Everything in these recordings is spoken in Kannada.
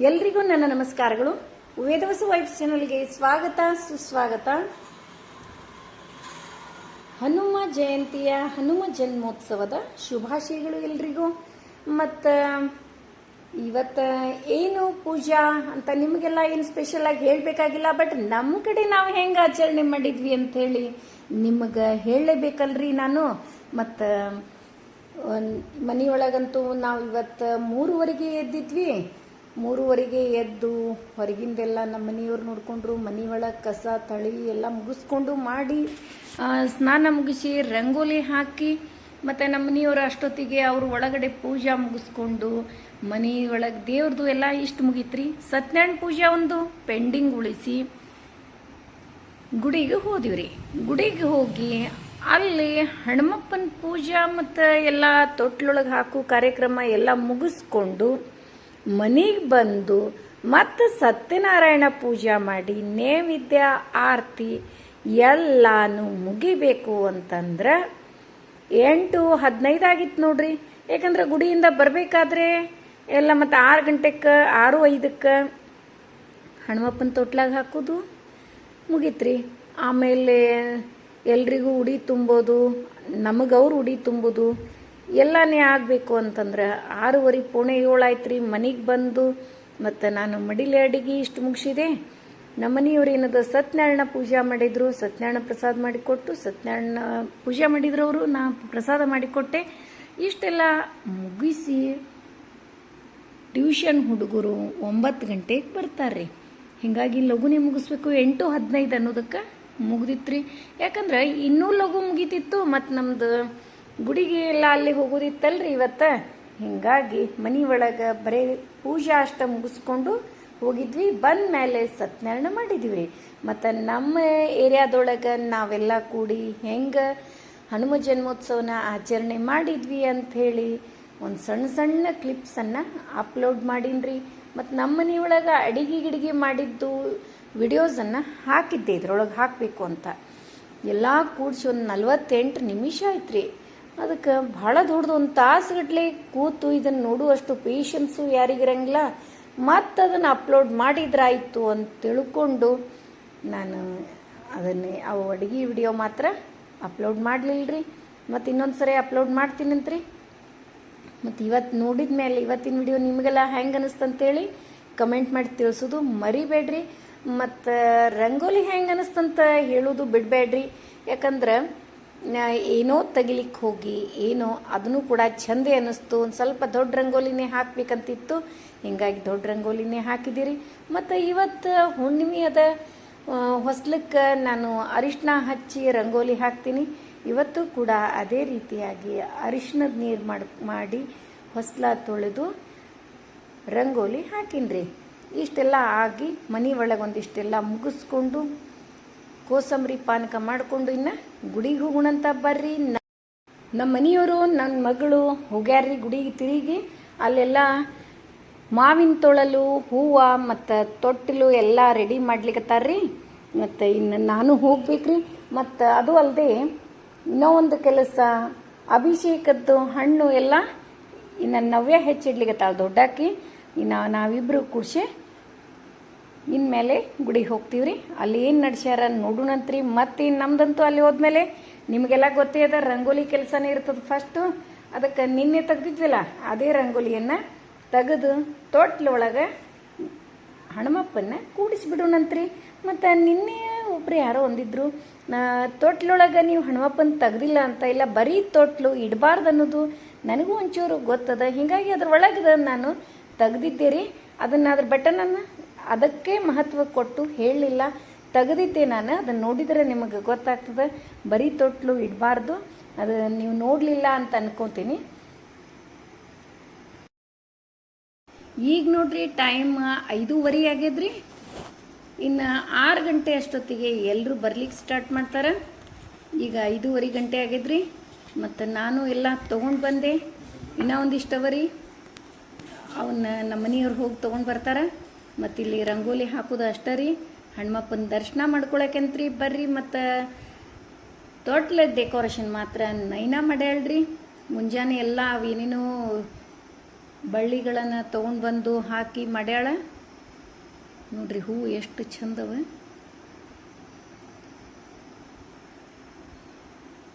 ಎಲ್ರಿಗೂ ನನ್ನ ನಮಸ್ಕಾರಗಳು. ವೇದವಸು ವೈಬ್ಸ್ ಚಾನಲ್ಗೆ ಸ್ವಾಗತ, ಸುಸ್ವಾಗತ. ಹನುಮ ಜಯಂತಿಯ, ಹನುಮ ಜನ್ಮೋತ್ಸವದ ಶುಭಾಶಯಗಳು ಎಲ್ರಿಗೂ. ಮತ್ತು ಇವತ್ತ ಏನು ಪೂಜಾ ಅಂತ ನಿಮಗೆಲ್ಲ ಏನು ಸ್ಪೆಷಲ್ ಆಗಿ ಹೇಳಬೇಕಾಗಿಲ್ಲ ಬಟ್ ನಮ್ಮ ಕಡೆ ನಾವು ಹೆಂಗೆ ಆಚರಣೆ ಮಾಡಿದ್ವಿ ಅಂತ ಹೇಳಿ ನಿಮಗೆ ಹೇಳಲೇಬೇಕಲ್ರಿ ನಾನು. ಮತ್ತು ಮನೆಯೊಳಗಂತೂ ನಾವು ಇವತ್ತು ಮೂರುವರೆಗೆ ಎದ್ದಿದ್ವಿ. ಮೂರುವರೆಗೆ ಎದ್ದು ಹೊರಗಿಂದೆಲ್ಲ ನಮ್ಮ ಮನೆಯವ್ರು ನೋಡಿಕೊಂಡ್ರು ಮನೆಯೊಳಗೆ ಕಸ, ತಳಿ ಎಲ್ಲ ಮುಗಿಸ್ಕೊಂಡು ಮಾಡಿ ಸ್ನಾನ ಮುಗಿಸಿ ರಂಗೋಲಿ ಹಾಕಿ, ಮತ್ತು ನಮ್ಮ ಮನೆಯವರು ಅಷ್ಟೊತ್ತಿಗೆ ಅವರು ಒಳಗಡೆ ಪೂಜಾ ಮುಗಿಸ್ಕೊಂಡು, ಮನೆ ಒಳಗೆ ದೇವ್ರದ್ದು ಎಲ್ಲ ಇಷ್ಟು ಮುಗೀತ್ರಿ. ಸತ್ಯನಾರಾಯಣ ಪೂಜಾ ಒಂದು ಪೆಂಡಿಂಗ್ ಉಳಿಸಿ ಗುಡಿಗೆ ಹೋದಿವ್ರಿ. ಗುಡಿಗೆ ಹೋಗಿ ಅಲ್ಲಿ ಹನುಮಪ್ಪನ ಪೂಜಾ ಮತ್ತು ಎಲ್ಲ ತೊಟ್ಲೊಳಗೆ ಹಾಕು ಕಾರ್ಯಕ್ರಮ ಎಲ್ಲ ಮುಗಿಸ್ಕೊಂಡು ಮನೆಗೆ ಬಂದು ಮತ್ತು ಸತ್ಯನಾರಾಯಣ ಪೂಜಾ ಮಾಡಿ ನೈವೇದ್ಯ, ಆರತಿ ಎಲ್ಲಾನು ಮುಗಿಬೇಕು ಅಂತಂದ್ರೆ ಎಂಟು ಹದಿನೈದು ಆಗಿತ್ತು ನೋಡ್ರಿ. ಯಾಕಂದ್ರೆ ಗುಡಿಯಿಂದ ಬರಬೇಕಾದ್ರೆ ಎಲ್ಲ ಮತ್ತು ಆರು ಗಂಟೆಗೆ ಆರು ಐದಕ್ಕೆ ಹನುಮಪ್ಪನ ತೊಟ್ಲಾಗ ಹಾಕೋದು ಮುಗೀತ್ರಿ. ಆಮೇಲೆ ಎಲ್ರಿಗೂ ಉಡಿ ತುಂಬೋದು, ನಮಗೆ ಅವ್ರು ಉಡಿ ತುಂಬೋದು ಎಲ್ಲನೇ ಆಗಬೇಕು ಅಂತಂದ್ರೆ ಆರೂವರೆ, ಪೋಣೆ ಏಳಾಯ್ತು ರೀ ಮನೆಗೆ ಬಂದು, ಮತ್ತು ನಾನು ಮಡಿಲೆ ಅಡಿಗೆ ಇಷ್ಟು ಮುಗಿಸಿದೆ. ನಮ್ಮ ಮನೆಯವ್ರು ಏನದ, ಸತ್ಯನಾರಾಯಣ ಪೂಜೆ ಮಾಡಿದ್ರು, ಸತ್ಯನಾರಾಯಣ ಪ್ರಸಾದ ಮಾಡಿಕೊಟ್ಟು, ಸತ್ಯನಾರಾಯಣ ಪೂಜೆ ಮಾಡಿದ್ರು ಅವರು ನಾ ಪ್ರಸಾದ ಮಾಡಿಕೊಟ್ಟೆ. ಇಷ್ಟೆಲ್ಲ ಮುಗಿಸಿ ಟ್ಯೂಷನ್ ಹುಡುಗರು ಒಂಬತ್ತು ಗಂಟೆಗೆ ಬರ್ತಾರೆ ರೀ ಹೀಗಾಗಿ ಲಘುನೇ ಮುಗಿಸ್ಬೇಕು, ಎಂಟು ಹದಿನೈದು ಅನ್ನೋದಕ್ಕೆ ಮುಗ್ದಿತ್ರಿ. ಯಾಕಂದ್ರೆ ಇನ್ನೂ ಲಘು ಮುಗಿತಿತ್ತು ಮತ್ತು ನಮ್ದು ಗುಡಿಗೆ ಎಲ್ಲ ಅಲ್ಲಿ ಹೋಗೋದಿತ್ತಲ್ರಿ ಇವತ್ತು? ಹಿಂಗಾಗಿ ಮನೆ ಒಳಗೆ ಬರೀ ಪೂಜಾ ಅಷ್ಟ ಮುಗಿಸ್ಕೊಂಡು ಹೋಗಿದ್ವಿ. ಬಂದ ಮೇಲೆ ಸತ್ಯನಾರಾಯಣ ಮಾಡಿದ್ವಿ ರೀ ಮತ್ತು ನಮ್ಮ ಏರಿಯಾದೊಳಗೆ ನಾವೆಲ್ಲ ಕೂಡಿ ಹೆಂಗೆ ಹನುಮ ಜನ್ಮೋತ್ಸವನ ಆಚರಣೆ ಮಾಡಿದ್ವಿ ಅಂಥೇಳಿ ಒಂದು ಸಣ್ಣ ಸಣ್ಣ ಕ್ಲಿಪ್ಸನ್ನು ಅಪ್ಲೋಡ್ ಮಾಡೀನ್ರಿ. ಮತ್ತು ನಮ್ಮ ಮನೆಯೊಳಗೆ ಅಡಿಗೆ ಗಿಡಿಗೆ ಮಾಡಿದ್ದು ವಿಡಿಯೋಸನ್ನು ಹಾಕಿದ್ದೆ. ಇದ್ರೊಳಗೆ ಹಾಕಬೇಕು ಅಂತ. ಎಲ್ಲ ಕೂಡಿಸಿ ಒಂದು ನಲ್ವತ್ತೆಂಟು ನಿಮಿಷ ಆಯ್ತು ರೀ ಅದಕ್ಕೆ ಭಾಳ ದೊಡ್ಡದು ಒಂದು ತಾಸುಗಟ್ಲೆ ಕೂತು ಇದನ್ನು ನೋಡುವಷ್ಟು ಪೇಷನ್ಸು ಯಾರಿಗಿರಂಗಿಲ್ಲ. ಮತ್ತು ಅದನ್ನು ಅಪ್ಲೋಡ್ ಮಾಡಿದ್ರಾಯಿತು ಅಂತ ತಿಳ್ಕೊಂಡು ನಾನು ಅದನ್ನೇ ಅವು ಅಡುಗೆ ವಿಡಿಯೋ ಮಾತ್ರ ಅಪ್ಲೋಡ್ ಮಾಡಲಿಲ್ಲ ರೀ ಮತ್ತು ಇನ್ನೊಂದು ಸರಿ ಅಪ್ಲೋಡ್ ಮಾಡ್ತೀನಂತ್ರಿ. ಮತ್ತು ಇವತ್ತು ನೋಡಿದ ಮೇಲೆ ಇವತ್ತಿನ ವಿಡಿಯೋ ನಿಮಗೆಲ್ಲ ಹೆಂಗೆ ಅನಿಸ್ತಂತೇಳಿ ಕಮೆಂಟ್ ಮಾಡಿ ತಿಳಿಸೋದು ಮರಿಬೇಡ್ರಿ. ಮತ್ತು ರಂಗೋಲಿ ಹೆಂಗೆ ಅನಿಸ್ತಂತ ಹೇಳೋದು ಬಿಡಬೇಡ್ರಿ. ಯಾಕಂದ್ರೆ ಏನೋ ತೆಗಿಲಿಕ್ಕೆ ಹೋಗಿ, ಏನೋ ಅದನ್ನು ಕೂಡ ಚಂದೆ ಅನ್ನಿಸ್ತು. ಒಂದು ಸ್ವಲ್ಪ ದೊಡ್ಡ ರಂಗೋಲಿನೇ ಹಾಕ್ಬೇಕಂತಿತ್ತು. ಹಿಂಗಾಗಿ ದೊಡ್ಡ ರಂಗೋಲಿನೇ ಹಾಕಿದ್ದೀರಿ. ಮತ್ತು ಇವತ್ತು ಹುಣ್ಣಿಮೆ ಅದ. ಹೊಸ್ಲಕ್ಕೆ ನಾನು ಅರಿಶಿನ ಹಚ್ಚಿ ರಂಗೋಲಿ ಹಾಕ್ತೀನಿ. ಇವತ್ತು ಕೂಡ ಅದೇ ರೀತಿಯಾಗಿ ಅರಿಶಿನದ ನೀರು ಮಾಡಿ ಮಾಡಿ ಹೊಸ್ಲ ತೊಳೆದು ರಂಗೋಲಿ ಹಾಕಿನ್ರಿ. ಇಷ್ಟೆಲ್ಲ ಆಗಿ ಮನೆ ಒಳಗೆ ಒಂದಿಷ್ಟೆಲ್ಲ ಮುಗಿಸ್ಕೊಂಡು ಕೋಸಂಬರಿ ಪಾನಕ ಮಾಡಿಕೊಂಡು ಇನ್ನು ಗುಡಿಗೆ ಹೋಗೋಣಂತ ಬರ್ರಿ. ನಮ್ಮ ಮನೆಯವರು ನನ್ನ ಮಗಳು ಹೋಗ್ಯಾರ್ರಿ ಗುಡಿಗೆ ತಿರುಗಿ. ಅಲ್ಲೆಲ್ಲ ಮಾವಿನ ತೊಳಲು, ಹೂವು ಮತ್ತು ತೊಟ್ಟಿಲು ಎಲ್ಲ ರೆಡಿ ಮಾಡ್ಲಿಕ್ಕತ್ತಾರ್ರಿ ಮತ್ತು ಇನ್ನು ನಾನು ಹೋಗ್ಬೇಕ್ರಿ. ಮತ್ತು ಅದು ಅಲ್ಲದೆ ಇನ್ನೂ ಒಂದು ಕೆಲಸ, ಅಭಿಷೇಕದ್ದು ಹಣ್ಣು ಎಲ್ಲ ಇನ್ನು ನವ್ಯ ಹೆಚ್ಚಿಡ್ಲಿಕ್ಕತ್ತಾಳ ದೊಡ್ಡಾಕಿ. ಇನ್ನು ನಾವಿಬ್ಬರು ಖುಷಿ ಇನ್ಮೇಲೆ ಗುಡಿಗೆ ಹೋಗ್ತೀವ್ರಿ. ಅಲ್ಲಿ ಏನು ನಡ್ಸ್ಯಾರ ನೋಡೋಣಂತ್ರಿ. ಮತ್ತೆ ನಮ್ದಂತೂ ಅಲ್ಲಿ ಹೋದ್ಮೇಲೆ ನಿಮಗೆಲ್ಲ ಗೊತ್ತೇ ಅದ, ರಂಗೋಲಿ ಕೆಲಸನೇ ಇರ್ತದೆ ಫಸ್ಟು ಅದಕ್ಕೆ ನಿನ್ನೆ ತೆಗ್ದಿದ್ವಲ್ಲ, ಅದೇ ರಂಗೋಲಿಯನ್ನು ತೆಗೆದು ತೊಟ್ಲೊಳಗೆ ಹಣಮಪ್ಪನ್ನ ಕೂಡಿಸ್ಬಿಡೋಣಂತ್ರಿ. ಮತ್ತು ನಿನ್ನೆ ಒಬ್ರು ಯಾರೋ ಒಂದಿದ್ರು ತೊಟ್ಲೊಳಗೆ ನೀವು ಹನುಮಪ್ಪನ ತೆಗ್ದಿಲ್ಲ ಅಂತ ಇಲ್ಲ, ಬರೀ ತೊಟ್ಲು ಇಡಬಾರ್ದು ಅನ್ನೋದು ನನಗೂ ಒಂಚೂರು ಗೊತ್ತದ. ಹೀಗಾಗಿ ಅದ್ರ ಒಳಗದ ನಾನು ತೆಗ್ದಿದ್ದೆ ರೀ. ಅದನ್ನು ಅದ್ರ ಬಟನನ್ನು ಅದಕ್ಕೆ ಮಹತ್ವ ಕೊಟ್ಟು ಹೇಳಲಿಲ್ಲ ತೆಗೆದಿದ್ದೆ ನಾನು, ಅದನ್ನು ನೋಡಿದರೆ ನಿಮಗೆ ಗೊತ್ತಾಗ್ತದೆ. ಬರೀ ತೊಟ್ಲು ಇಡಬಾರ್ದು. ಅದು ನೀವು ನೋಡಲಿಲ್ಲ ಅಂತ ಅನ್ಕೋತೀನಿ. ಈಗ ನೋಡ್ರಿ ಟೈಮ್ ಐದೂವರೆ ಆಗ್ಯದ್ರಿ. ಇನ್ನು ಆರು ಗಂಟೆ ಅಷ್ಟೊತ್ತಿಗೆ ಎಲ್ಲರೂ ಬರ್ಲಿಕ್ಕೆ ಸ್ಟಾರ್ಟ್ ಮಾಡ್ತಾರೆ. ಈಗ ಐದೂವರೆ ಗಂಟೆ ಆಗ್ಯದ್ರಿ. ಮತ್ತು ನಾನು ಎಲ್ಲ ತೊಗೊಂಡು ಬಂದೆ. ಇನ್ನೂ ಒಂದಿಷ್ಟು ಅವರಿ ಅವನ್ನ ನಮ್ಮ ಮನೆಯವ್ರು ಹೋಗಿ ತೊಗೊಂಡು ಬರ್ತಾರೆ. ಮತ್ತು ಇಲ್ಲಿ ರಂಗೋಲಿ ಹಾಕೋದು ಅಷ್ಟೇ ರೀ. ಹಣ್ಮಪ್ಪನ ದರ್ಶನ ಮಾಡ್ಕೊಳಕಂತ್ರಿ ಬರ್ರಿ ಮತ್ತು ತೊಟ್ಲ ಡೆಕೋರೇಷನ್ ಮಾತ್ರ ನೈನಾ ಮಾಡ್ಯಾಳ್ರಿ. ಮುಂಜಾನೆ ಎಲ್ಲ ಅವೇನೇನು ಬಳ್ಳಿಗಳನ್ನು ತೊಗೊಂಡು ಬಂದು ಹಾಕಿ ಮಾಡ್ಯಾಳ. ನೋಡ್ರಿ ಹೂವು ಎಷ್ಟು ಚಂದವ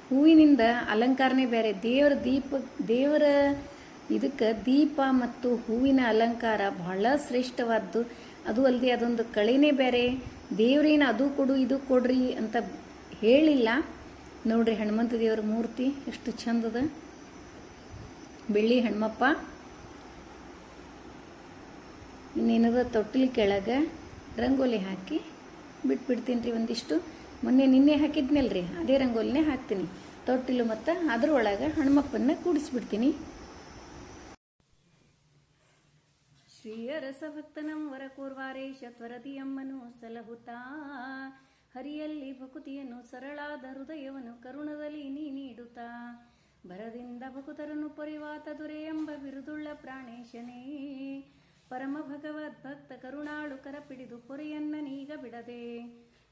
ಹೂವಿನಿಂದ ಅಲಂಕಾರನೇ ಬೇರೆ. ದೇವರ ದೀಪ, ದೇವರ ಇದಕ್ಕೆ ದೀಪ ಮತ್ತು ಹೂವಿನ ಅಲಂಕಾರ ಬಹಳ ಶ್ರೇಷ್ಠವಾದ್ದು. ಅದು ಅಲ್ಲದೆ ಅದೊಂದು ಕಳೆನೇ ಬೇರೆ. ದೇವ್ರೇನು ಅದು ಕೊಡು, ಇದು ಕೊಡ್ರಿ ಅಂತ ಹೇಳಿಲ್ಲ. ನೋಡ್ರಿ ಹನುಮಂತ ದೇವರ ಮೂರ್ತಿ ಎಷ್ಟು ಚಂದದ. ಬೆಳ್ಳಿ ಹನುಮಪ್ಪ. ಇನ್ನೇನದ ತೊಟ್ಟಿಲ್ ಕೆಳಗೆ ರಂಗೋಲಿ ಹಾಕಿ ಬಿಟ್ಬಿಡ್ತೀನಿ ರೀ ಒಂದಿಷ್ಟು. ಮೊನ್ನೆ ನಿನ್ನೆ ಹಾಕಿದ್ನಲ್ರಿ, ಅದೇ ರಂಗೋಲಿನೇ ಹಾಕ್ತೀನಿ. ತೊಟ್ಟಿಲು ಮತ್ತು ಅದ್ರೊಳಗೆ ಹನುಮಪ್ಪನ್ನ ಕೂಡಿಸ್ಬಿಡ್ತೀನಿ. ಶ್ರೀಯರಸ ವರಕೂರ್ವಾರೇಶ ವರ ಕೂರ್ವಾರೇಶ ತ್ವರದಿಯಮ್ಮನು ಸಲಹುತ್ತಾ. ಹರಿಯಲ್ಲಿ ಭಕುತಿಯನ್ನು ಸರಳಾದ ಹೃದಯವನ್ನು ಕರುಣದಲ್ಲಿ ನೀ ನೀಡುತ್ತಾ. ಬರದಿಂದ ಭಕುತರನ್ನು ಪರಿವಾತ ಎಂಬ ಬಿರುದುಳ್ಳ ಪ್ರಾಣೇಶನೇ. ಪರಮ ಭಗವದ್ ಭಕ್ತ ಕರುಣಾಳು ಕರಪಿಡಿದು ಪೊರೆಯನ್ನ ನೀಗ ಬಿಡದೆ.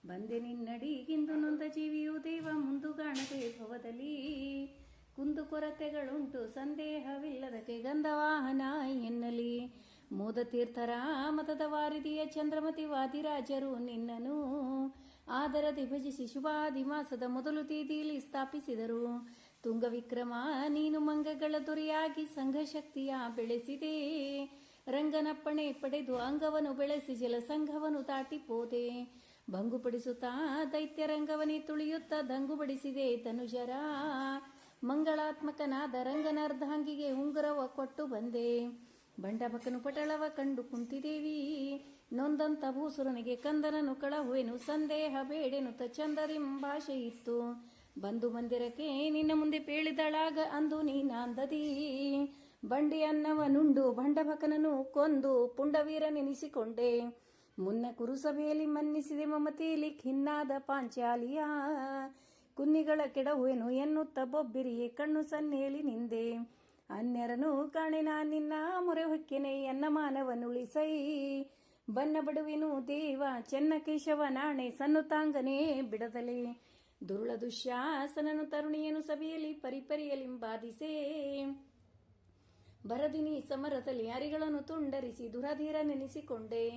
ಬಂದೆ ನಿನ್ನಡಿಗಿಂದು ನೊಂದ ಜೀವಿಯು ದೇವ ಮುಂದುಗಾಣದೆ ಭವದಲ್ಲಿ. ಕುಂದು ಕೊರತೆಗಳುಂಟು, ಸಂದೇಹವಿಲ್ಲದಕ್ಕೆ ಗಂಧವಾಹನ ಎನ್ನಲಿ. ಮೋದ ತೀರ್ಥರ ಮತದ ವಾರಿದಿಯ ಚಂದ್ರಮತಿ ವಾದಿರಾಜರು ನಿನ್ನನು ಆದರ ಭಜಿಸಿ ಶುಭಾದಿ ಮಾಸದ ಮೊದಲು ತೀದಿಯಲ್ಲಿ ಸ್ಥಾಪಿಸಿದರು. ತುಂಗ ವಿಕ್ರಮ ನೀನು ಮಂಗಗಳ ದೊರೆಯಾಗಿ ಸಂಘಶಕ್ತಿಯ ಬೆಳೆಸಿದೆ. ರಂಗನಪ್ಪಣೆ ಪಡೆದು ಅಂಗವನ್ನು ಬೆಳೆಸಿ ಜಲಸಂಘವನ್ನು ದಾಟಿಪೋದೆ ಭಂಗುಪಡಿಸುತ್ತಾ ದೈತ್ಯ ರಂಗವನೇ ತುಳಿಯುತ್ತಾ ದಂಗುಬಡಿಸಿದೆ ತನುಜರ. ಮಂಗಳಾತ್ಮಕನಾದ ರಂಗನರ್ಧಾಂಗಿಗೆ ಉಂಗುರವ ಕೊಟ್ಟು ಬಂದೆ. ಬಂಡಬಕನು ಪಟಳವ ಕಂಡು ಕುಂತಿದೇವಿ. ನೊಂದಂತ ಭೂಸುರನಿಗೆ ಕಂದನನು ಕಳಹುವೆನು. ಸಂದೇಹ ಬೇಡೆನು ತ ಚಂದರಿಂಬಾಷೆ ಇತ್ತು ಬಂದು ಮಂದಿರಕ್ಕೆ ನಿನ್ನ ಮುಂದೆ ಪೇಳಿದಳಾಗ ಅಂದು ನೀನಾಂದದಿ. ಬಂಡಿ ಅನ್ನವನುಂಡು ಬಂಡಭಕನನು ಕೊಂದು ಪುಂಡವೀರನೆನಿಸಿಕೊಂಡೆ ಮುನ್ನ ಕುರುಸಭೆಯಲ್ಲಿ ಮನ್ನಿಸಿದೆ ಮಮತೆಯಲ್ಲಿ ಖಿನ್ನಾದ ಪಾಂಚಾಲಿಯ. ಕುನ್ನಿಗಳ ಕೆಡಹುವೆನು ಎನ್ನುತ್ತ ಬೊಬ್ಬಿರಿಯೇ ಕಣ್ಣು ಸನ್ನೇಲಿ ನಿಂದೆ. ಅನ್ಯರನು ಕಾಣೆನ ನಿನ್ನ ಮೊರೆ ಹೊಕ್ಕಿನೆ ಎನ್ನ ಮಾನವನುಳಿಸೈ. ಬನ್ನ ಬಡುವಿನು ದೇವ, ಚೆನ್ನ ಕೇಶವ, ನಾಣೆ ಸನ್ನುತಾಂಗನೇ ಬಿಡದಲೆ. ದುರುಳ ದುಶ್ಯಾಸನನು ತರುಣಿಯನು ಸಭೆಯಲ್ಲಿ ಪರಿಪರಿಯಲಿಂಬಾದಿಸೇ ಬರದಿನಿ ಸಮರದಲ್ಲಿ ಅರಿಗಳನ್ನು ತುಂಡರಿಸಿ ದುರಧೀರ ನೆನೆಸಿಕೊಂಡೆ.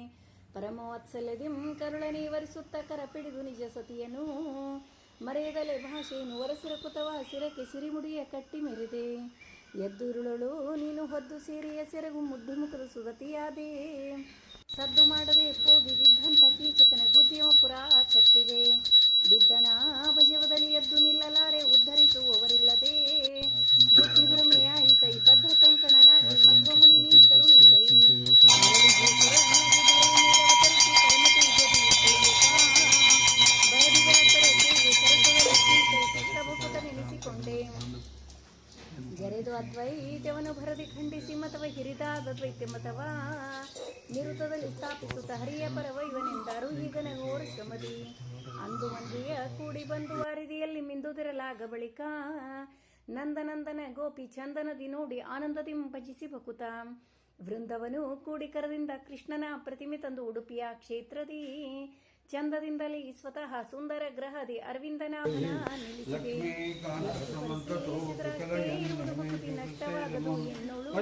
ಪರಮವತ್ಸಲ್ಯದಿಂ ಕರುಳನೆ ವರಿಸುತ್ತ ಕರ ಪಿಡಿದು ನಿಜ ಸತಿಯನು. ಮರೆಯದಲೆ ಭಾಷೆಯನ್ನು ವರಸಿರ ಕುತವ ಸಿರಕ್ಕೆ ಸಿರಿಮುಡಿಯ ಕಟ್ಟಿ ಮೆರೆದೆ. ಎದ್ದುರುಳಳು ನೀನು ಹೊದ್ದು ಸೀರೆಯ ಸೆರಗು ಮುದ್ದು ಮುಖದ ಸುಗತಿಯಾದೆ. ಸದ್ದು ಮಾಡದೆ ಹೋಗಿ ಬಿದ್ದಂತ ಕೀಚಕನ ಬುದ್ಧಿಯ ಪುರ ಕಟ್ಟಿದೆ. ಬಿದ್ದನ ಭಜವದಲ್ಲಿ ಎದ್ದು ನಿಲ್ಲಲಾರೆ, ಉದ್ಧರಿಸುವವರಿಲ್ಲದೆ. ಭ್ರಮೆಯಾಯಿತೈ, ಬದ್ಧ ಕಂಕಣನಾಗಿ ಮಧ್ವಮುನಿ ನೀ ಜರೆದು ಅದ್ವೈತವನ್ನು ಭರದಿ ಖಂಡಿಸಿ ಮತವ ಹಿರಿದಾದ ದ್ವೈತ ಮತವ. ನಿರುತದಲ್ಲಿ ಸ್ಥಾಪಿಸುತ್ತ ಹರಿಯ ಪರವೈವನೆಂದರು ಈಗ ನೋರು ಶಮದಿ ಅಂದು ಮಂದಿಯ ಕೂಡಿ ಬಂದು ವಾರಿದಿಯಲ್ಲಿ ಮಿಂದುದಿರಲಾಗ ಬಳಿಕ ನಂದನಂದನ ಗೋಪಿ ಚಂದನದಿ ನೋಡಿ ಆನಂದದಿ ಭಜಿಸಿ ಬಕುತ. ವೃಂದವನು ಕೂಡಿಕರದಿಂದ ಕೃಷ್ಣನ ಪ್ರತಿಮೆ ತಂದು ಉಡುಪಿಯ ಕ್ಷೇತ್ರದಿ. ಚಂದದಿಂದಲೇ ಸ್ವತಃ ಸುಂದರ ಗ್ರಹದಿ ಅರವಿಂದನ ನಿಲ್ಲಿಸಿದೆ ಇರುವುದು ಭಕ್ತಿ ನಷ್ಟವಾಗದು ಎನ್ನುಳು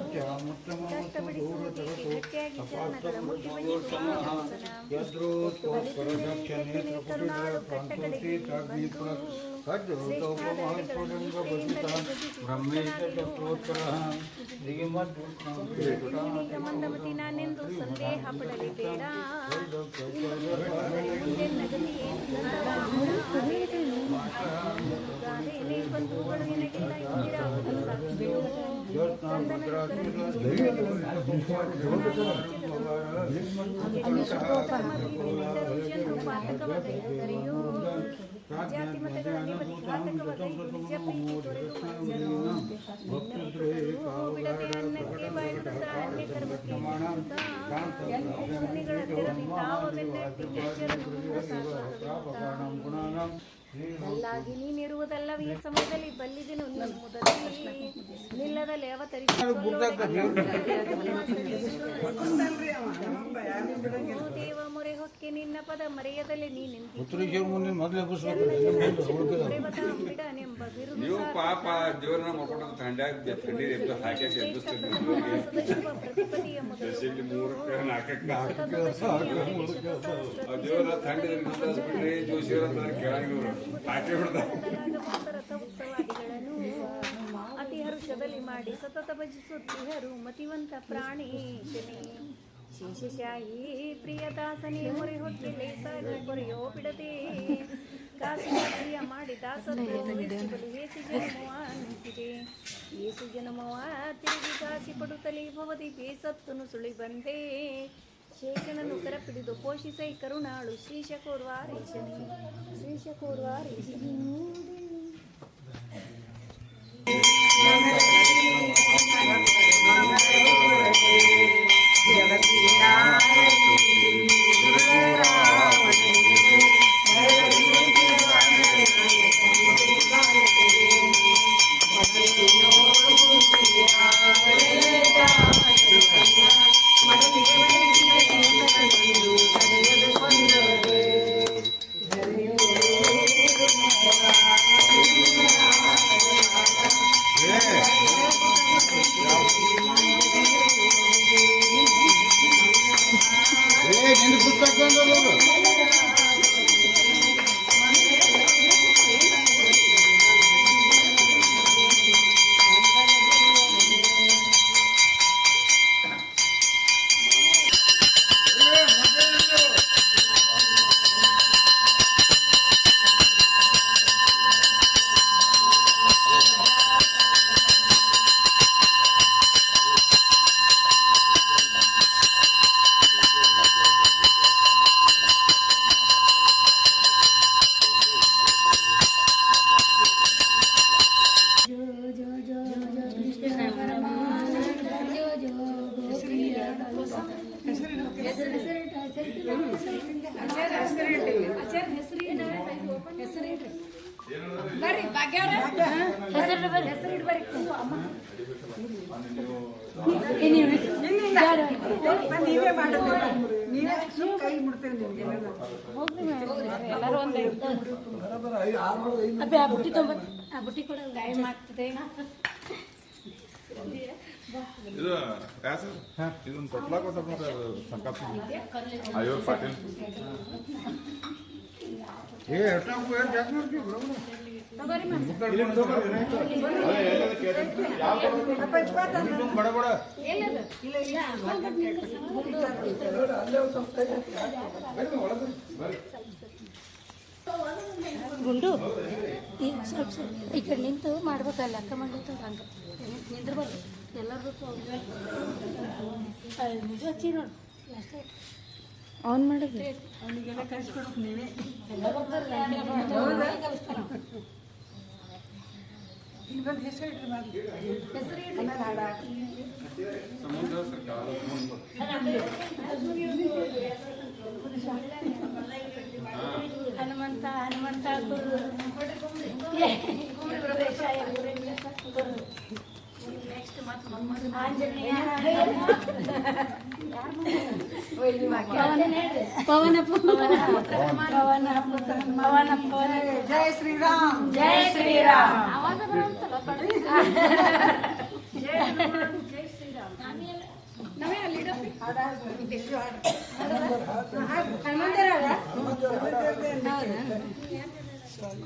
ಕಷ್ಟಪಡಿಸುವುದಕ್ಕೆ ಗಟ್ಟಿಯಾಗಿ ಚರಣಗಳ ಮುಟ್ಟಿ ಭಜಿಸುವ ಬಲಿದುಂಬಿನಿಗೆ ಕರುಣಾಳು ಕಟ್ಟಗಳಿಗೆ ಬಂದು ಶ್ರೇಷ್ಠಾದ ಅಡಿಗಳನ್ನು ಕೈಯಿಂದಲೇ ಭಜಿಸಿ ನಿನಗೆ ಮಂದಮತಿ ನಾನೆಂದು ಸಂದೇಹ ಪಡಲೇಬೇಡ ಮುಂದೆ ನಗಲಿ ಗಾದೇನೆ ಬಂಧುಗಳು ನಿನಗೆಲ್ಲ ಇಂದಿರಾವತಿ ಸಾಕ್ಷಿಗಳು ಜಾತಿ ಮತಗಳ ನಿಮದಿ ಘಾತಕವಾದ ನಿಜ ಪ್ರೀತಿ ತೊರೆದು ಮಜ್ಜರು ನಿನ್ನ ವಿಕೃತರು ಬಿಡದೆ ಅನ್ನಕ್ಕೆ ಬಾಯಿಡುತ್ತ ಅನ್ಯ ಕರ್ಮಕ್ಕೆ ಮುನಿಗಳ ತಿರದಿ ತಾವವೆಂದರೆ ಅಲ್ಲಾಗಿ ನೀನಿರುವುದಲ್ಲವೇ ಸಮಯದಲ್ಲಿ? ಬಲ್ಲಿದೆನು ನೀನು ಮುದಲಿ ನಿಲ್ಲದಲ್ಲಿ ಅವತರಿಸಿ ದೇವ ಮೊರೆ ಹೊಕ್ಕೆ ನಿನ್ನ ಪದ ಮರೆಯದಲ್ಲಿ ನೀ ನಿಂತಿ ಉತ್ತರೀಶ್ವರ ಮುಂದೆ ಮೊದಲೇ ಎಬ್ಬಿಸ್ಬೇಕು ಬಿಡನೆಂಬ ಬಿರುದು ನೀವು ಪಾಪ ದೇವ್ರನ್ನ ಮಾಡ್ಕೊಂಡು ಥಂಡ್ಯಾಗ ಥಂಡಿ ಎದ್ದು ನಾಲ್ಕಕ್ಕೆ ದೇವ್ರ ಥಂಡಿ ಕೇಳಂಗಿಲ್ಲ. ರಥ ಉತ್ಸವಾದಿಗಳನ್ನು ಅತಿ ಹರುಷದಲ್ಲಿ ಮಾಡಿ ಸತತ ಭಜಿಸುತ್ತಿಹರು ಮತಿವಂತ ಪ್ರಾಣಿ ಶೇಷಶಾಹಿ ಪ್ರಿಯದಾಸನೇ ಮೊರೆ ಹೊತ್ತಿಲೆ ಸಾಗಿ ಕೊರೆಯೋ ಬಿಡದೆ. ಕಾಸಿನ ಪ್ರಿಯ ಮಾಡಿ ಬಲು ಏಸು ಜನ್ಮವ ನಿಂತಿದೆ ಏಸು ಜನ್ಮವ ತಿರುಗಿ ಕಾಸಿ ಪಡುತ್ತಲೇ ಭವದಿ ಬೇಸತ್ತನು ಸುಳಿ ಬಂದೆ. ಶೇಷನನ್ನು ಕರಪಿಡಿದು ಪೋಷಿಸೈ ಕರುಣಾಳು ಶ್ರೀಶ ಕೋರ್ವಾರೇಶನೇ ಅಬ್ಬೆ ಆ ಬುಟ್ಟಿ ತೊಂಬ ಆ ಬುಟ್ಟಿ ಕೂಡ ಗಾಯ ಮಾಡ್ತದೆ ಇದು ಯಾಸ ಇದೊಂದು ತೊಟ್ಲಾಕ ಸಂಕಲ್ಪ. ಅಯ್ಯೋ ಪಾಟೀಲ್. ಏ ಎಷ್ಟಾಗ ಏನು ಜಾಸ್ತಿ ಮಾಡ್ತೀವಿ ಬರೋಣ ಬಡ ಬಡ. ಗುಂಡು ಈಗ ಸ್ವಲ್ಪ ಸ್ವಲ್ಪ ಈ ಕಡೆ ನಿಂತು ಮಾಡ್ಬೇಕಲ್ಲ ಅಕ್ಕ ಮಾಡಿತ್ತು ಹಂಗೆ ನಿಂದ್ರಬಾರ್ದು ಎಲ್ಲರೂ ಇದು ಹಚ್ಚಿ ನೋಡು ಅಷ್ಟೇ ಆನ್ ಮಾಡಿದ್ರಿ ಅವನಿಗೆಲ್ಲ ಕಳ್ಸಿಕೊಡಕ್ ನೀವೇ ಹೆಸರು ಇಟ್ರಿ ಮಾಡಿ ಆಮೇಲೆ ಹಾಡ ಸಮುದ್ರ ಸರ್ಕಾರ ಹನುಮಂತ ಹನುಮಂತ ಗುರು ಆಂಜನೇಯ ಪವನ ಪವನ ಪವನ ಪವನ ಪವನ ಜೈ ಶ್ರೀರಾಮ್ ಜಯ ಶ್ರೀರಾಮ್ ಅವಾಗ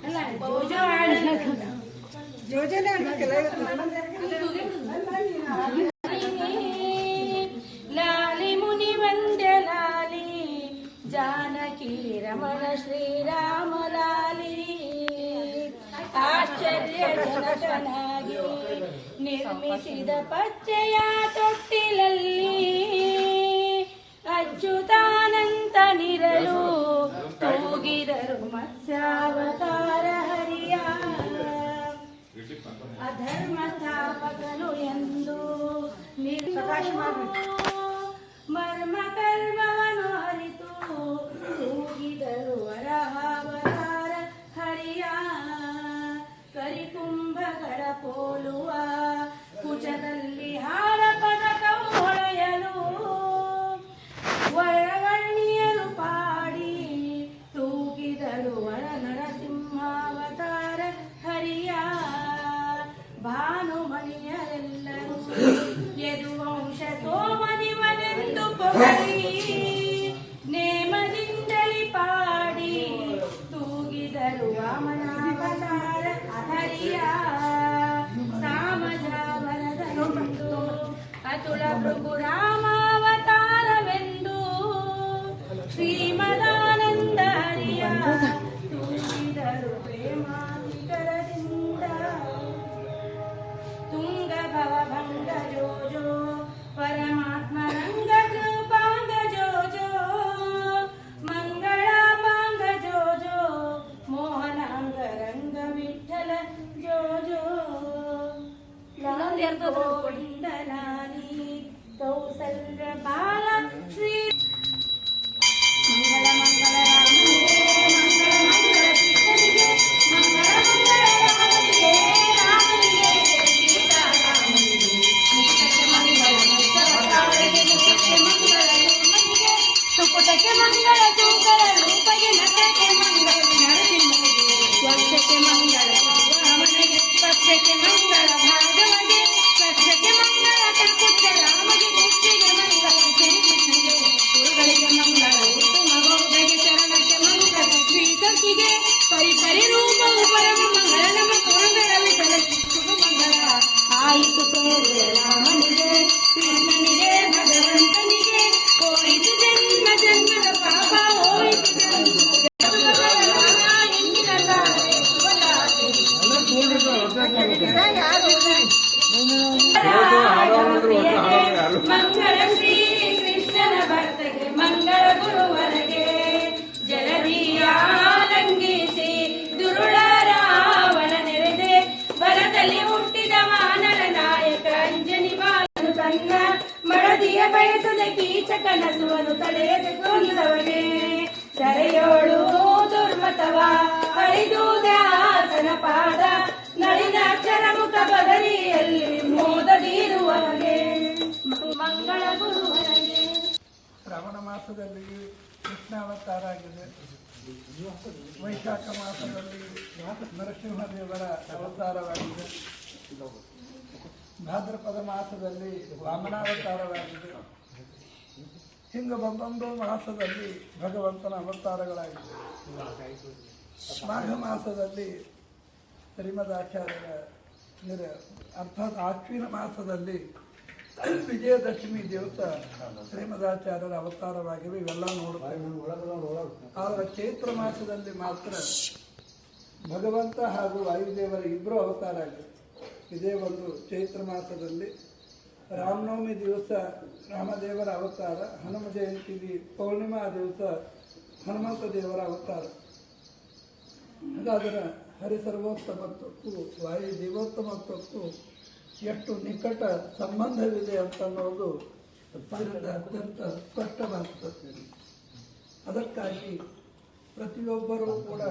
ಅಲ್ಲ ಜೋಜೋ ಹಾಡು ಯೋಜನೆ ಆಗ್ಬೇಕಲ್ಲ ಲಾಲಿ ಮುನಿ ವಂದ್ಯ ಲಾಲಿ ಜಾನಕಿ ರಮಣ ಶ್ರೀರಾಮ ಲಾಲಿ ಆಶ್ಚರ್ಯ ಜನಕನಾಗಿ ನಿರ್ಮಿಸಿದ ಪಚ್ಚೆಯ ತೊಟ್ಟಿಲಲ್ಲಿ ಅಚ್ಯುತಾನಂತ ನಿರಲು ತೂಗಿದರು ಮತ್ಸ್ಯಾವತಾರ ಹರಿಯ ಅಧರ್ಮ ಸ್ಥಾಪಕನು ಎಂದು ಮರ್ಮ ಕರ್ಮವನ್ನು ಅರಿತು ಕೂಗಿದರು ವರಹಾವತಾರ ಹರಿಯ Hallelujah. ಬಯಸದ ಕೀಚ ಕನಸುವನ್ನು ತಡೆಯದೆ ಕೊಂದವನೇ ಸರೆಯೋಳು ದುರ್ಮತವ ಹರಿದು ದಾಸನ ಪಾದ ನಳಿನಾಕ್ಷರ ಮುಖ ಬದಲಿಯಲ್ಲಿ ಮೋದದಿರುವವನೇ ಮಂಗಳ ಗುರುವನೇ ಶ್ರಾವಣ ಮಾಸದಲ್ಲಿ ಕೃಷ್ಣಾವತಾರ ಆಗಿದೆ ವೈಶಾಖ ಮಾಸದಲ್ಲಿ ನರಸಿಂಹದೇವರ ಅವತಾರವಾಗಿದೆ. ಭಾದ್ರಪದ ಮಾಸದಲ್ಲಿ ವಾಮನಾವತಾರವಾಗಿದೆ. ಹಿಂಗೆ ಒಂದೊಂದು ಮಾಸದಲ್ಲಿ ಭಗವಂತನ ಅವತಾರಗಳಾಗಿದೆ ಮಾಘ ಮಾಸದಲ್ಲಿ ಶ್ರೀಮದಾಚಾರ್ಯರ ಅಂದರೆ ಅರ್ಥಾತ್ ಆಶ್ವಿನ ಮಾಸದಲ್ಲಿ ವಿಜಯದಶಮಿ ದಿವಸ ಶ್ರೀಮದಾಚಾರ್ಯರ ಅವತಾರವಾಗಿವೆ. ಇವೆಲ್ಲ ನೋಡುತ್ತೇವೆ. ಆದರೆ ಚೈತ್ರ ಮಾಸದಲ್ಲಿ ಮಾತ್ರ ಭಗವಂತ ಹಾಗೂ ವಾಯುದೇವರ ಇಬ್ಬರು ಅವತಾರ ಆಗಿದೆ ಇದೇ ಒಂದು ಚೈತ್ರ ಮಾಸದಲ್ಲಿ ರಾಮನವಮಿ ದಿವಸ ರಾಮದೇವರ ಅವತಾರ, ಹನುಮ ಜಯಂತಿ ಪೌರ್ಣಿಮಾ ದಿವಸ ಹನುಮಂತ ದೇವರ ಅವತಾರ. ಹಾಗಾದರೆ ಹರಿಸರ್ವೋತ್ತಮತ್ವಕ್ಕೂ ವಾಯು ದೇವೋತ್ತಮತ್ವಕ್ಕೂ ಎಷ್ಟು ನಿಕಟ ಸಂಬಂಧವಿದೆ ಅಂತ ಅನ್ನೋದು ಇದರಿಂದ ಅತ್ಯಂತ ಸ್ಪಷ್ಟವಾಗ್ತದೆ. ಅದಕ್ಕಾಗಿ ಪ್ರತಿಯೊಬ್ಬರೂ ಕೂಡ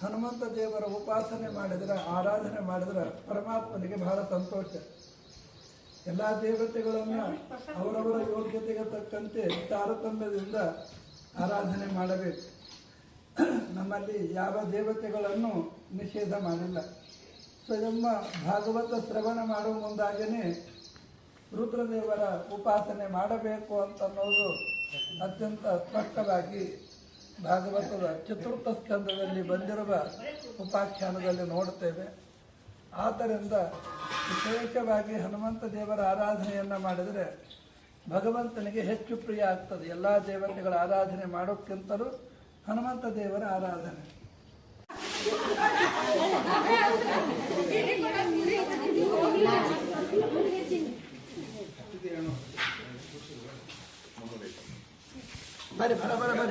ಹನುಮಂತ ದೇವರ ಉಪಾಸನೆ ಮಾಡಿದರೆ, ಆರಾಧನೆ ಮಾಡಿದರೆ ಪರಮಾತ್ಮನಿಗೆ ಬಹಳ ಸಂತೋಷ. ಎಲ್ಲ ದೇವತೆಗಳನ್ನು ಅವರವರ ಯೋಗ್ಯತೆಗೆ ತಕ್ಕಂತೆ ತಾರತಮ್ಯದಿಂದ ಆರಾಧನೆ ಮಾಡಬೇಕು. ನಮ್ಮಲ್ಲಿ ಯಾವ ದೇವತೆಗಳನ್ನು ನಿಷೇಧ ಮಾಡಿಲ್ಲ. ಸ್ವಯಂ ಭಾಗವತ ಶ್ರವಣ ಮಾಡುವ ಮುಂದಾಗೇ ರುದ್ರದೇವರ ಉಪಾಸನೆ ಮಾಡಬೇಕು ಅಂತ ಅನ್ನೋದು ಅತ್ಯಂತ ಸ್ಪಷ್ಟವಾಗಿ ಭಾಗವತದ ಚತುರ್ಥ ಸ್ಕಂದದಲ್ಲಿ ಬಂದಿರುವ ಉಪಾಖ್ಯಾನದಲ್ಲಿ ನೋಡುತ್ತೇವೆ ಆದ್ದರಿಂದ ವಿಶೇಷವಾಗಿ ಹನುಮಂತ ದೇವರ ಆರಾಧನೆಯನ್ನು ಮಾಡಿದರೆ ಭಗವಂತನಿಗೆ ಹೆಚ್ಚು ಪ್ರಿಯ ಆಗ್ತದೆ. ಎಲ್ಲ ದೇವತೆಗಳ ಆರಾಧನೆ ಮಾಡೋಕ್ಕಿಂತಲೂ ಹನುಮಂತ ದೇವರ ಆರಾಧನೆ. ಬರ್ರಿ ಬರ ಬರ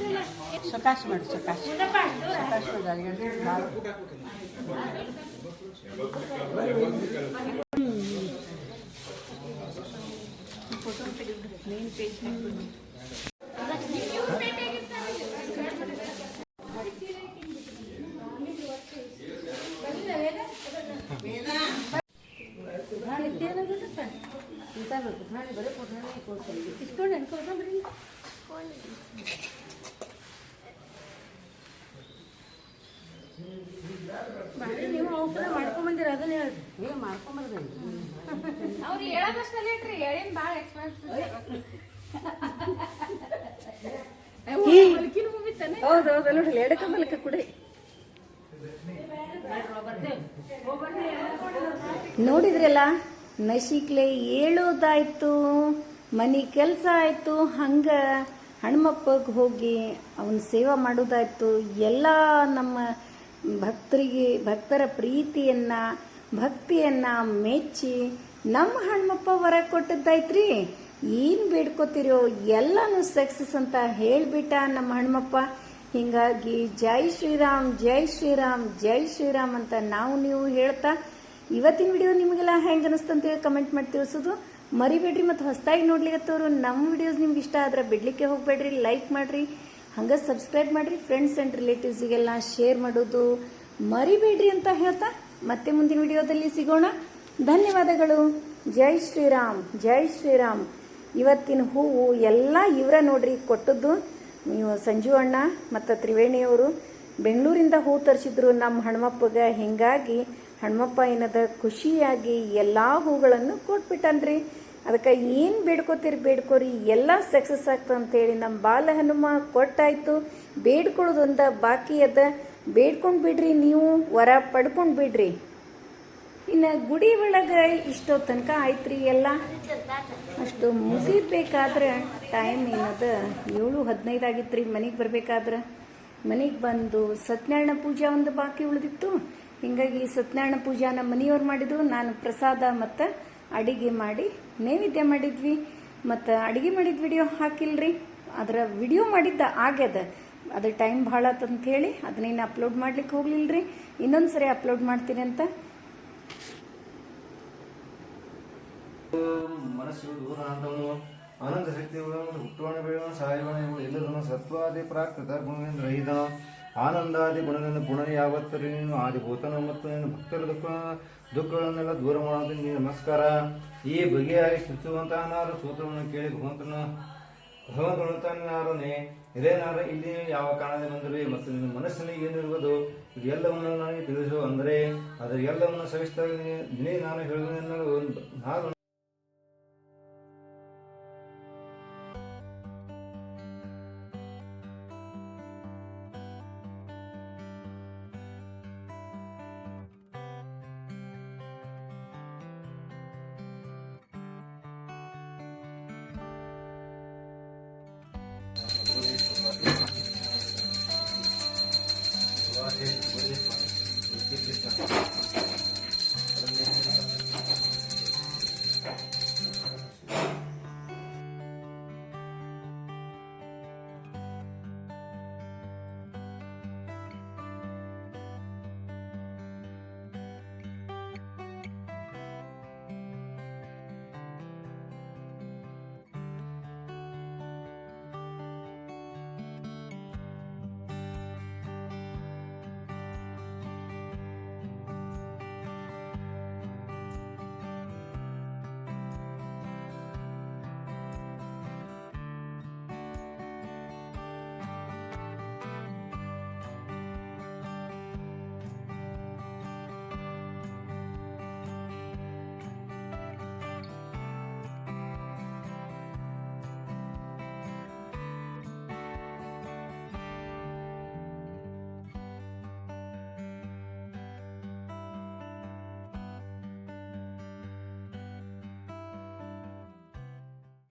ಸಕಾಶ್ ಮಾಡಿ ಸಕಾಶ್. ಸಕಾಶ್ ಮಾಡಿ ಇಸ್ಕೊಂಡು ನೋಡಿದ್ರಲ್ಲ, ನಶಿಕ್ಲೆ ಹೇಳೋದಾಯ್ತು ಮನೆ ಕೆಲಸ ಆಯಿತು, ಹಂಗ ಹಣ್ಮಪ್ಪಗೆ ಹೋಗಿ ಅವನ ಸೇವಾ ಮಾಡೋದಾಯ್ತು. ಎಲ್ಲ ನಮ್ಮ ಭಕ್ತರಿಗೆ, ಭಕ್ತರ ಪ್ರೀತಿಯನ್ನ, ಭಕ್ತಿಯನ್ನ ಮೆಚ್ಚಿ ನಮ್ಮ ಹಣ್ಮಪ್ಪ ವರ ಕೊಟ್ಟದ್ದಾಯ್ತ್ರಿ. ಏನು ಬೇಡ್ಕೋತಿರೋ ಎಲ್ಲಾನು ಸಕ್ಸಸ್ ಅಂತ ಹೇಳ್ಬಿಟ್ಟ ನಮ್ಮ ಹಣ್ಮಪ್ಪ. ಹಿಂಗಾಗಿ ಜೈ ಶ್ರೀರಾಮ್ ಜೈ ಶ್ರೀರಾಮ್ ಜೈ ಶ್ರೀರಾಮ್ ಅಂತ ನಾವು ನೀವು ಹೇಳ್ತಾ ಇವತ್ತಿನ ವಿಡಿಯೋ ನಿಮಗೆಲ್ಲ ಹೆಂಗೆ ಅನಿಸ್ತು ಅಂತೇಳಿ ಕಮೆಂಟ್ ಮಾಡಿ ತಿಳಿಸೋದು. ಮರಿಬೇಡ್ರಿ ಮತ್ತು ಹೊಸದಾಗಿ ನೋಡ್ಲಿಕ್ಕತ್ತವ್ರು ನಮ್ಮ ವಿಡಿಯೋಸ್ ನಿಮ್ಗೆ ಇಷ್ಟ ಆದ್ರೆ ಬಿಡ್ಲಿಕ್ಕೆ ಹೋಗಬೇಡ್ರಿ ಲೈಕ್ ಮಾಡಿರಿ. ಹಂಗೆ ಸಬ್ಸ್ಕ್ರೈಬ್ ಮಾಡಿರಿ ಫ್ರೆಂಡ್ಸ್ ಆ್ಯಂಡ್ ರಿಲೇಟಿವ್ಸಿಗೆಲ್ಲ ಶೇರ್ ಮಾಡೋದು ಮರಿಬೇಡ್ರಿ ಅಂತ ಹೇಳ್ತಾ ಮತ್ತೆ ಮುಂದಿನ ವಿಡಿಯೋದಲ್ಲಿ ಸಿಗೋಣ. ಧನ್ಯವಾದಗಳು. ಜೈ ಶ್ರೀರಾಮ್ ಜೈ ಶ್ರೀರಾಮ್. ಇವತ್ತಿನ ಹೂವು ಎಲ್ಲ ಇವರ ನೋಡ್ರಿ ಕೊಟ್ಟದ್ದು. ನೀವು ಸಂಜು ಅಣ್ಣ ಮತ್ತು ತ್ರಿವೇಣಿಯವರು ಬೆಂಗಳೂರಿಂದ ಹೂ ತರಿಸಿದ್ರು ನಮ್ಮ ಹಣ್ಮಪ್ಪಗೆ, ಹೀಗಾಗಿ ಹಣ್ಮಪ್ಪ ಏನದ ಖುಷಿಯಾಗಿ ಎಲ್ಲ ಹೂಗಳನ್ನು ಕೊಟ್ಬಿಟ್ಟನ್ರಿ. ಅದಕ್ಕೆ ಏನು ಬೇಡ್ಕೋತೀರಿ ಬೇಡ್ಕೋರಿ, ಎಲ್ಲ ಸಕ್ಸಸ್ ಆಗ್ತದೆ ಅಂತೇಳಿ ನಮ್ಮ ಬಾಲ ಹನುಮ ಕೊಟ್ಟಾಯಿತು. ಬೇಡ್ಕೊಳ್ಳೋದೊಂದು ಬಾಕಿ ಅದ. ಬೇಡ್ಕೊಂಡು ಬಿಡ್ರಿ ನೀವು, ವರ ಪಡ್ಕೊಂಡು ಬಿಡ್ರಿ. ಇನ್ನು ಗುಡಿ ಒಳಗೆ ಇಷ್ಟೋ ತನಕ ಆಯ್ತ್ರಿ ಎಲ್ಲ? ಅಷ್ಟು ಮುಗಿಬೇಕಾದ್ರೆ ಟೈಮ್ ಏನದ? ಏಳು ಹದಿನೈದು ಆಗಿತ್ತು ರೀ ಮನೆಗೆ ಬರಬೇಕಾದ್ರೆ. ಮನೆಗೆ ಬಂದು ಸತ್ಯನಾರಾಯಣ ಪೂಜೆ ಒಂದು ಬಾಕಿ ಉಳಿದಿತ್ತು. ಹಿಂಗಾಗಿ ಸತ್ಯನಾರಾಯಣ ಪೂಜಾನ ಮನೆಯವ್ರು ಮಾಡಿದ್ರು. ನಾನು ಪ್ರಸಾದ ಮತ್ತು ಅಡಿಗೆ ಮಾಡಿ ನೈವೇದ್ಯ ಮಾಡಿದ್ವಿ. ಮತ್ತು ಅಡಿಗೆ ಮಾಡಿದ ವಿಡಿಯೋ ಹಾಕಿಲ್ರಿ. ಅದರ ವಿಡಿಯೋ ಮಾಡಿದ್ದ ಆಗ್ಯದ ಅದು. ಟೈಮ್ ಭಾಳ ಆತಂತ ಹೇಳಿ ಅದನ್ನೇನು ಅಪ್ಲೋಡ್ ಮಾಡ್ಲಿಕ್ಕೆ ಹೋಗ್ಲಿಲ್ರಿ. ಇನ್ನೊಂದು ಸರಿ ಅಪ್ಲೋಡ್ ಮಾಡ್ತೀನಿ ಅಂತ. ಮನಸ್ಸು ದೂರ ಅಂತವನು ಅನಂತ ಶಕ್ತಿಗಳನ್ನು ಹುಟ್ಟುವಣ ಬೆಳೆಯುವ ಸಾಯುವಣ ಇವು ಎಲ್ಲದನ್ನು ಸತ್ವಾದಿ ಪ್ರಾಕೃತ ಗುಣದಿಂದ ರಹಿತ, ಆನಂದಾದಿ ಗುಣದಿಂದ ಗುಣ ಯಾವತ್ತರಿ ನೀನು ಆದಿಭೂತನು ಮತ್ತು ನಿನ್ನ ಭಕ್ತರ, ದುಃಖ ದುಃಖಗಳನ್ನೆಲ್ಲ ದೂರ ಮಾಡೋದಕ್ಕೆ ನೀನು ನಮಸ್ಕಾರ. ಈ ಬಗೆಯಾಗಿ ಸ್ತುತಿಸುವಂತಹ ನಾರು ಸೂತ್ರವನ್ನು ಕೇಳಿ ಭಗವಂತನ ಭಗವಂತನೇ ಇದೇನಾರ ಇಲ್ಲಿ ಯಾವ ಕಾರಣದ ಬಂದರೆ ಮತ್ತು ನಿನ್ನ ಮನಸ್ಸಿನಲ್ಲಿ ಏನಿರುವುದು ಇದು ಎಲ್ಲವನ್ನು ನನಗೆ ತಿಳಿಸು. ಅಂದರೆ, ಅದರ ಎಲ್ಲವನ್ನು ಸವಿಸ್ತಾಗಿ ನಾನು ಹೇಳುವುದನ್ನು ನಾನು